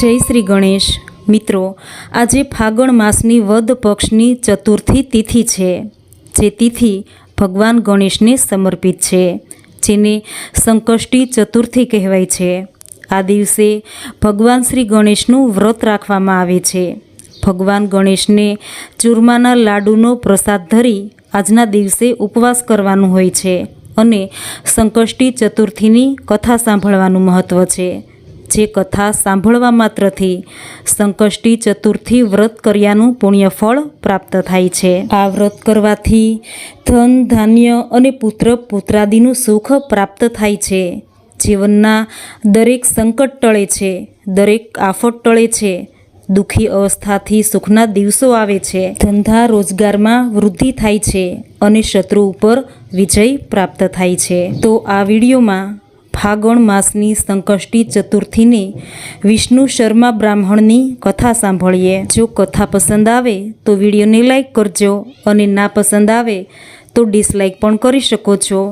જય શ્રી ગણેશ. મિત્રો, આજે ફાગણ માસની વદ પક્ષની ચતુર્થી તિથિ છે, જે તિથિ ભગવાન ગણેશને સમર્પિત છે, જેને સંકષ્ટી ચતુર્થી કહેવાય છે. આ દિવસે ભગવાન શ્રી ગણેશનું વ્રત રાખવામાં આવે છે. ભગવાન ગણેશને ચૂરમાના લાડુનો પ્રસાદ ધરી આજના દિવસે ઉપવાસ કરવાનું હોય છે અને સંકષ્ટી ચતુર્થીની કથા સાંભળવાનું મહત્ત્વ છે. જે કથા સાંભળવા માત્રથી સંકષ્ટી ચતુર્થી વ્રત કર્યાનું પુણ્યફળ પ્રાપ્ત થાય છે. આ વ્રત કરવાથી ધન, ધાન્ય અને પુત્ર પુત્રાદિનું સુખ પ્રાપ્ત થાય છે. જીવનના દરેક સંકટ ટળે છે, દરેક આફત ટળે છે, દુઃખી અવસ્થાથી સુખના દિવસો આવે છે. ધંધા રોજગારમાં વૃદ્ધિ થાય છે અને શત્રુ ઉપર વિજય પ્રાપ્ત થાય છે. તો આ વિડીયોમાં ફાગણ માસની સંકષ્ટી ચતુર્થીની વિષ્ણુ શર્મા બ્રાહ્મણની કથા સાંભળીએ. જો કથા પસંદ આવે તો વિડીયોને લાઇક કરજો અને ના પસંદ આવે તો ડિસલાઈક પણ કરી શકો છો.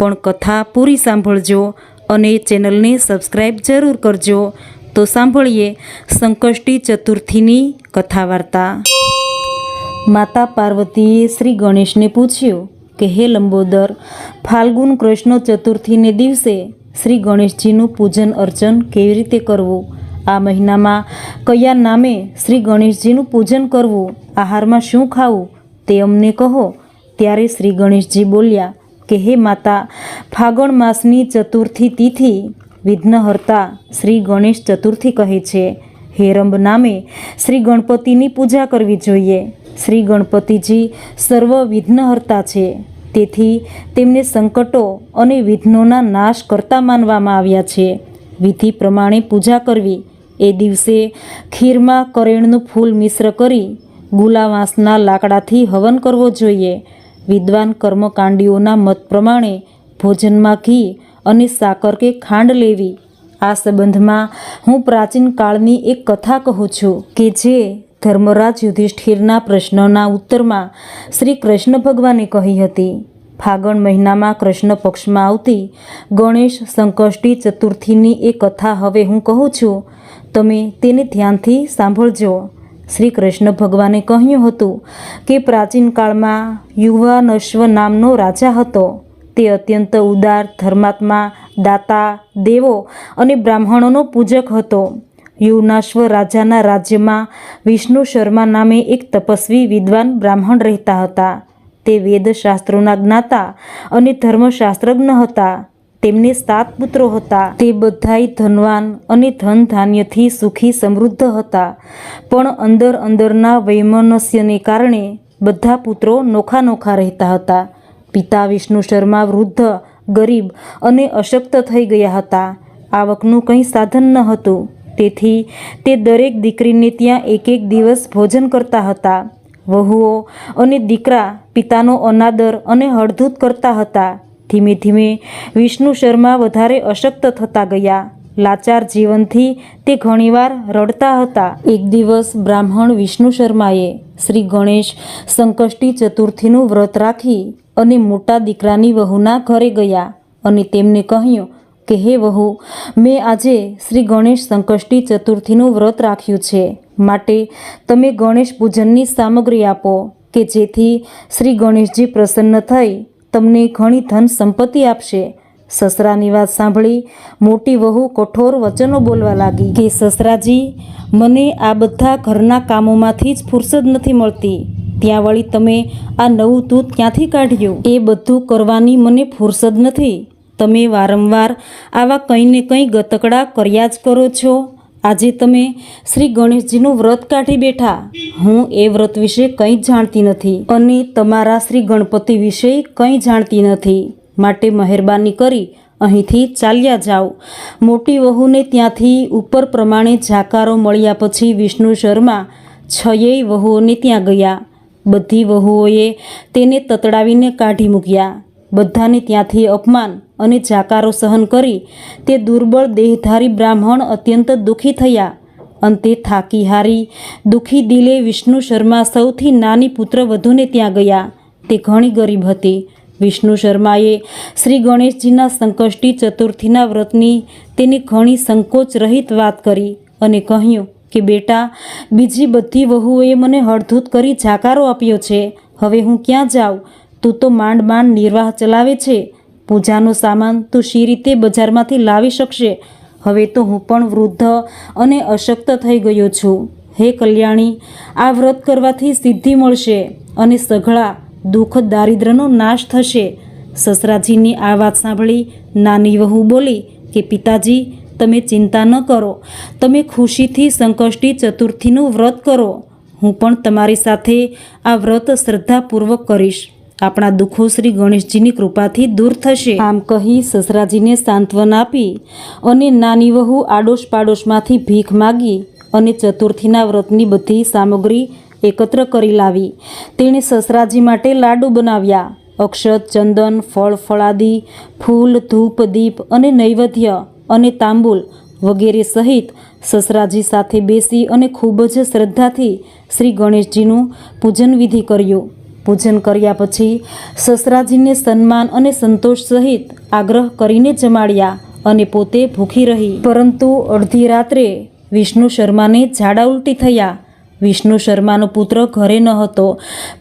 પણ કથા પૂરી સાંભળજો અને ચેનલને સબસ્ક્રાઈબ જરૂર કરજો. તો સાંભળીએ સંકષ્ટી ચતુર્થીની કથા વાર્તા માતા પાર્વતીએ શ્રી ગણેશને પૂછ્યું કે, હે લંબોદર, ફાલ્ગુન કૃષ્ણ ચતુર્થીને દિવસે શ્રી ગણેશજીનું પૂજન અર્ચન કેવી રીતે કરવું? આ મહિનામાં કયા નામે શ્રી ગણેશજીનું પૂજન કરવું? આહારમાં શું ખાવું? તે અમને કહો. ત્યારે શ્રી ગણેશજી બોલ્યા, કે હે માતા, ફાગણ માસની ચતુર્થી તિથિ. વિઘ્નહર્તા શ્રી ગણેશ ચતુર્થી કહે છે હેરંબ નામે શ્રી ગણપતિની પૂજા કરવી જોઈએ. શ્રી ગણપતિજી સર્વ વિઘ્નહર્તા છે. તેથી તેમને સંકટો અને વિઘ્નોના નાશ કરતા માનવામાં આવ્યા છે. વિધિ પ્રમાણે પૂજા કરવી. એ દિવસે ખીરમાં કરેણનું ફૂલ મિશ્ર કરી ગુલાવાંસના લાકડાથી હવન કરવો જોઈએ. વિદ્વાન કર્મકાંડીઓના મત પ્રમાણે ભોજનમાં ઘી અને સાકર કે ખાંડ લેવી. આ સંબંધમાં હું પ્રાચીન કાળની એક કથા કહું છું કે જે ધર્મરાજ યુધિષ્ઠિરના પ્રશ્નના ઉત્તરમાં શ્રી કૃષ્ણ ભગવાને કહી હતી, ફાગણ મહિનામાં કૃષ્ણ પક્ષમાં આવતી ગણેશ સંકષ્ટી ચતુર્થીની એ કથા હવે હું કહું છું. તમે તેને ધ્યાનથી સાંભળજો. શ્રી કૃષ્ણ ભગવાને કહ્યું હતું કે પ્રાચીન કાળમાં યુવાનશ્વ નામનો રાજા હતો. તે અત્યંત ઉદાર ધર્માત્મા, દાતા, દેવો અને બ્રાહ્મણોનો પૂજક હતો. યુવનાશ્વ રાજાના રાજ્યમાં વિષ્ણુ શર્મા નામે એક તપસ્વી વિદ્વાન બ્રાહ્મણ રહેતા હતા. તે વેદશાસ્ત્રોના જ્ઞાતા અને ધર્મશાસ્ત્રજ્ઞ હતા. તેમને સાત પુત્રો હતા. તે બધાય ધનવાન અને ધન ધાન્યથી સુખી સમૃદ્ધ હતા. પણ અંદર અંદરના વૈમનસ્યને કારણે બધા પુત્રો નોખા નોખા રહેતા હતા. પિતા વિષ્ણુ શર્મા વૃદ્ધ, ગરીબ અને અશક્ત થઈ ગયા હતા. આવકનું કંઈ સાધન ન હતું. તેથી તે દરેક દીકરીને ત્યાં એક એક દિવસ ભોજન કરતા હતા. વહુઓ અને દીકરા પિતાનો અનાદર અને હળધૂત કરતા હતા. ધીમે ધીમે વિષ્ણુ શર્મા વધારે અશક્ત થતા ગયા. લાચાર જીવનથી તે ઘણીવાર રડતા હતા. એક દિવસ બ્રાહ્મણ વિષ્ણુ શર્માએ શ્રી ગણેશ સંકષ્ટી ચતુર્થીનું વ્રત રાખી અને મોટા દીકરાની વહુના ઘરે ગયા અને તેમને કહ્યું કે હે વહુ, મેં આજે શ્રી ગણેશ સંકષ્ટી ચતુર્થીનું વ્રત રાખ્યું છે. માટે તમે ગણેશ પૂજનની સામગ્રી આપો, કે જેથી શ્રી ગણેશજી પ્રસન્ન થઈ તમને ઘણી ધન સંપત્તિ આપશે. સસરાની વાત સાંભળી મોટી વહુ કઠોર વચનો બોલવા લાગી કે, સસરાજી, મને આ બધા ઘરના કામોમાંથી જ ફુરસદ નથી મળતી. ત્યાં વળી તમે આ નવું દૂધ ક્યાંથી કાઢ્યું? એ બધું કરવાની મને ફુરસદ નથી. તમે વારંવાર આવા કંઈ ને કંઈ ગતકડા કર્યા જ કરો છો. આજે તમે શ્રી ગણેશજીનું વ્રત કાઢી બેઠા. હું એ વ્રત વિશે કંઈ જાણતી નથી અને તમારા શ્રી ગણપતિ વિશે કંઈ જાણતી નથી. માટે મહેરબાની કરી અહીંથી ચાલ્યા જાઓ. મોટી વહુને ત્યાંથી ઉપર પ્રમાણે જાકારો મળ્યા પછી વિષ્ણુ શર્મા છયેય વહુઓને ત્યાં ગયા. બધી વહુઓએ તેને તતડાવીને કાઢી મૂક્યા. બધાને ત્યાંથી અપમાન અને જાકારો સહન કરી તે દુર્બળ દેહધારી બ્રાહ્મણ અત્યંત દુઃખી થયા. અંતે થાકી હારી દુઃખી દિલે વિષ્ણુ શર્મા સૌથી નાની પુત્ર વધુને ત્યાં ગયા. તે ઘણી ગરીબ હતી. વિષ્ણુ શર્માએ શ્રી ગણેશજીના સંકષ્ટી ચતુર્થીના વ્રતની તેની ઘણી સંકોચ રહિત વાત કરી અને કહ્યું કે, બેટા, બીજી બધી વહુઓએ મને હળધૂત કરી જાકારો આપ્યો છે. હવે હું ક્યાં જાઉં? તું તો માંડ માંડ નિર્વાહ ચલાવે છે. પૂજાનો સામાન તું શી રીતે બજારમાંથી લાવી શકશે? હવે તો હું પણ વૃદ્ધ અને અશક્ત થઈ ગયો છું. હે કલ્યાણી, આ વ્રત કરવાથી સિદ્ધિ મળશે અને સઘળા દુઃખ દારિદ્રનો નાશ થશે. સસરાજીની આ વાત સાંભળી નાની વહુ બોલી કે, પિતાજી, તમે ચિંતા ન કરો. તમે ખુશીથી સંકષ્ટી ચતુર્થીનું વ્રત કરો. હું પણ તમારી સાથે આ વ્રત શ્રદ્ધાપૂર્વક કરીશ. આપણા દુઃખો શ્રી ગણેશજીની કૃપાથી દૂર થશે. આમ કહી સસરાજીને સાંત્વન આપી અને નાની વહુ આડોશ પાડોશમાંથી ભીખ માગી અને ચતુર્થીના વ્રતની બધી સામગ્રી એકત્ર કરી લાવી. તેણે સસરાજી માટે લાડુ બનાવ્યા. અક્ષત, ચંદન, ફળ, ફળાદી, ફૂલ, ધૂપ, દીપ અને નૈવેદ્ય અને તાંબુલ વગેરે સહિત સસરાજી સાથે બેસી અને ખૂબ જ શ્રદ્ધાથી શ્રી ગણેશજીનું પૂજન વિધિ કર્યું. પૂજન કર્યા પછી સસરાજીને સન્માન અને સંતોષ સહિત આગ્રહ કરીને જમાડ્યા અને પોતે ભૂખી રહી. પરંતુ અડધી રાત્રે વિષ્ણુ શર્માને ઝાડા ઉલટી થયા. વિષ્ણુ શર્માનો પુત્ર ઘરે ન હતો.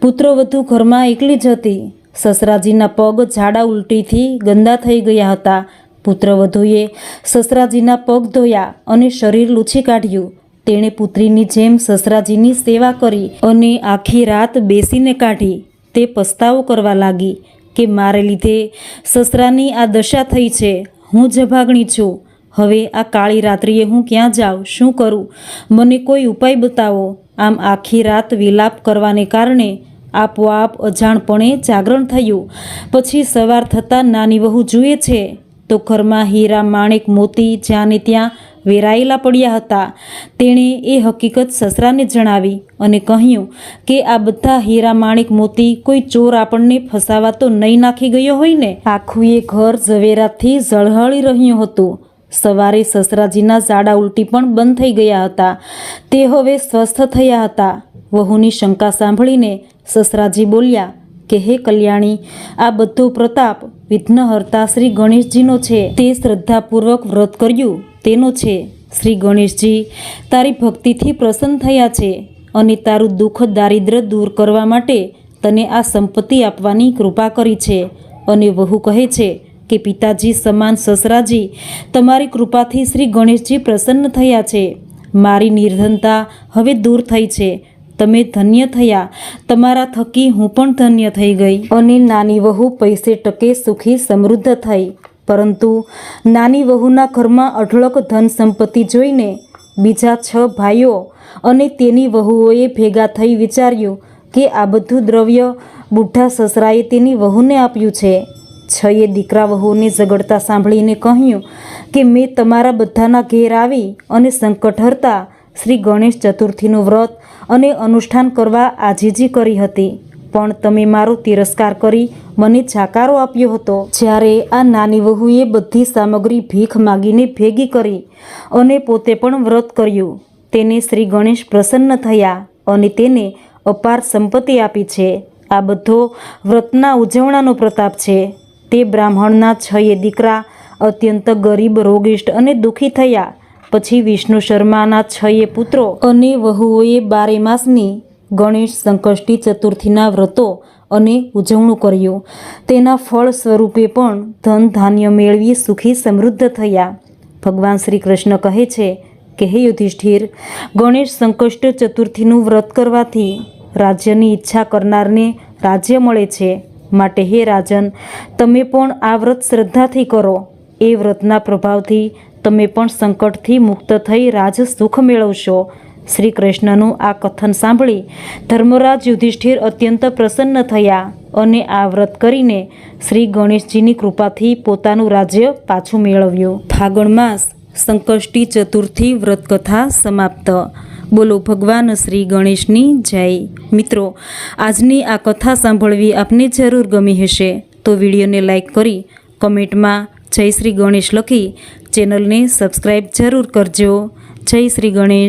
પુત્ર વધુ ઘરમાં એકલી જ હતી. સસરાજીના પગ ઝાડા ઉલટીથી ગંદા થઈ ગયા હતા. પુત્રવધુએ સસરાજીના પગ ધોયા અને શરીર લૂછી કાઢ્યું. તેણે પુત્રીની જેમ સસરાજીની સેવા કરી અને આખી રાત બેસીને કાઢી. તે પસ્તાવો કરવા લાગી કે મારે લીધે સસરાની આ દશા થઈ છે. હું જભાગણી છું. હવે આ કાળી રાત્રિએ હું ક્યાં જાઉં? શું કરું? મને કોઈ ઉપાય બતાવો. આમ આખી રાત વિલાપ કરવાને કારણે આપોઆપ અજાણપણે જાગરણ થયું. પછી સવાર થતાં નાની વહુ જુએ છે. તો ઘરમાં હીરા, માણેક, મોતી જ્યાં ને ત્યાં વેરાયેલા પડ્યા હતા. તેણે એ હકીકત સસરાને જણાવી અને કહ્યું કે આ બધા હીરા માણેક મોતી કોઈ ચોર આપણને ફસાવા તો નહીં નાખી ગયો હોય ને? આખું એ ઘર ઝવેરાથી ઝળહળી રહ્યું હતું. સવારે સસરાજીના ઝાડા ઉલટી પણ બંધ થઈ ગયા હતા. તે હવે સ્વસ્થ થયા હતા. વહુની શંકા સાંભળીને સસરાજી બોલ્યા, કે હે કલ્યાણી, આ બધો પ્રતાપ વિઘ્નહર્તા શ્રી ગણેશજીનો છે. તે શ્રદ્ધાપૂર્વક વ્રત કર્યું. તેનો છે, શ્રી ગણેશજી, તારી ભક્તિથી પ્રસન્ન થયા છે અને તારું દુઃખ દારિદ્ર દૂર કરવા માટે તને આ સંપત્તિ આપવાની કૃપા કરી છે. અને વહુ કહે છે કે, પિતાજી, સમાન સસરાજી, તમારી કૃપાથી શ્રી ગણેશજી પ્રસન્ન થયા છે. મારી નિર્ધનતા હવે દૂર થઈ છે. તમે ધન્ય થયા. તમારા થકી હું પણ ધન્ય થઈ ગઈ. અને નાની વહુ પૈસે ટકે સુખી સમૃદ્ધ થઈ. પરંતુ નાની વહુના ઘરમાં અઢળક ધન સંપત્તિ જોઈને બીજા છ ભાઈઓ અને તેની વહુઓએ ભેગા થઈ વિચાર્યું કે આ બધું દ્રવ્ય બુઢા સસરાએ તેની વહુને આપ્યું છે. છએ દીકરા વહુને ઝઘડતા સાંભળીને કહ્યું કે મેં તમારા બધાના ઘેર આવી અને સંકટ હરતા શ્રી ગણેશ ચતુર્થીનું વ્રત અને અનુષ્ઠાન કરવા આજીજી કરી હતી. પણ તમે મારો તિરસ્કાર કરી મને જાકારો આપ્યો હતો. જ્યારે આ નાની વહુએ બધી સામગ્રી ભીખ માગીને ભેગી કરી અને પોતે પણ વ્રત કર્યું. તેને શ્રી ગણેશ પ્રસન્ન થયા અને તેને અપાર સંપત્તિ આપી છે. આ બધો વ્રતના ઉજવણાનો પ્રતાપ છે. તે બ્રાહ્મણના છયે દીકરા, અત્યંત ગરીબ રોગિષ્ઠ અને દુઃખી થયા. પછી વિષ્ણુ શર્માના છયે પુત્રો અને વહુઓએ બારે માસની ગણેશ સંકષ્ટી ચતુર્થીના વ્રતો અને ઉજવણું કર્યું. તેના ફળ સ્વરૂપે પણ ધન ધાન્ય મેળવી સુખી સમૃદ્ધ થયા. ભગવાન શ્રી કૃષ્ણ કહે છે કે, હે યુધિષ્ઠિર, ગણેશ સંકષ્ટ ચતુર્થીનું વ્રત કરવાથી રાજ્યની ઈચ્છા કરનારને રાજ્ય મળે છે. માટે હે રાજન, તમે પણ આ વ્રત શ્રદ્ધાથી કરો. એ વ્રતના પ્રભાવથી તમે પણ સંકટથી મુક્ત થઈ રાજ સુખ મેળવશો. શ્રી કૃષ્ણનું આ કથન સાંભળી ધર્મરાજ યુધિષ્ઠિર અત્યંત પ્રસન્ન થયા અને આ વ્રત કરીને શ્રી ગણેશજીની કૃપાથી પોતાનું રાજ્ય પાછું મેળવ્યું. ફાગણ માસ, સંકષ્ટી ચતુર્થી વ્રતકથા સમાપ્ત. બોલો ભગવાન શ્રી ગણેશની જય. મિત્રો, આજની આ કથા સાંભળવી આપને જરૂર ગમી હશે તો વિડીયોને લાઇક કરી કમેન્ટમાં જય શ્રી ગણેશ લખી ચેનલને સબસ્ક્રાઈબ જરૂર કરજો. જય શ્રી ગણેશ.